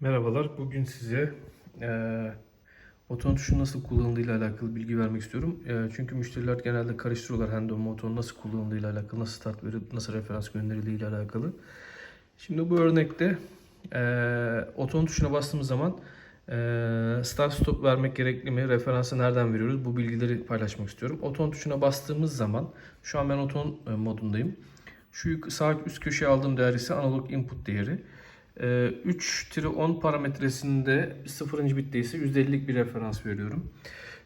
Merhabalar. Bugün size eee otonom tuşu nasıl kullanıldığı ile alakalı bilgi vermek istiyorum. Eee, çünkü müşteriler genelde karıştırıyorlar hand-on motorun nasıl kullanıldığı ile alakalı, nasıl start verip nasıl referans gönderildiği ile alakalı. Şimdi bu örnekte eee otonom tuşuna bastığımız zaman eee start stop vermek gerekli mi? Referansı nereden veriyoruz? Bu bilgileri paylaşmak istiyorum. Otonom tuşuna bastığımız zaman şu an ben otonom e, modundayım. Şu sağ üst köşeye aldığım değer ise analog input değeri. Ee, 3-10 parametresinde 0. bitte ise %50'lik bir referans veriyorum.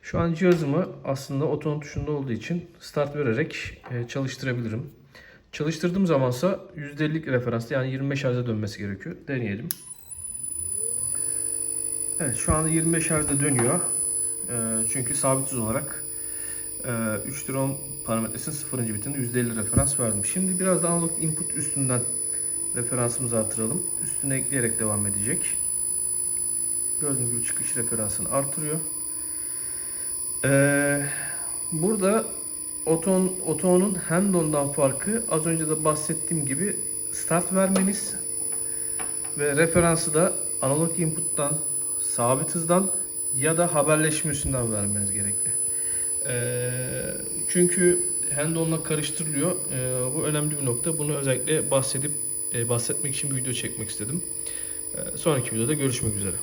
Şu an cihazımı aslında otonom tuşunda olduğu için start vererek e, çalıştırabilirim. Çalıştırdığım zamansa %50'lik referans yani 25 Hz'e dönmesi gerekiyor. Deneyelim. Evet şu anda 25 Hz'de dönüyor. Ee, çünkü sabitsiz olarak e, 3 10 parametresinin 0. bitinde %50 referans verdim. Şimdi biraz da analog input üstünden referansımızı artıralım. Üstüne ekleyerek devam edecek. Gördüğünüz gibi çıkış referansını artırıyor. Ee, burada oton, otonun hand-on'dan farkı az önce de bahsettiğim gibi start vermeniz ve referansı da analog input'tan, sabit hızdan ya da haberleşme üstünden vermeniz gerekli. Ee, çünkü hand-on'la karıştırılıyor. Ee, bu önemli bir nokta. Bunu özellikle bahsedip bahsetmek için bir video çekmek istedim. Ee, sonraki videoda görüşmek üzere.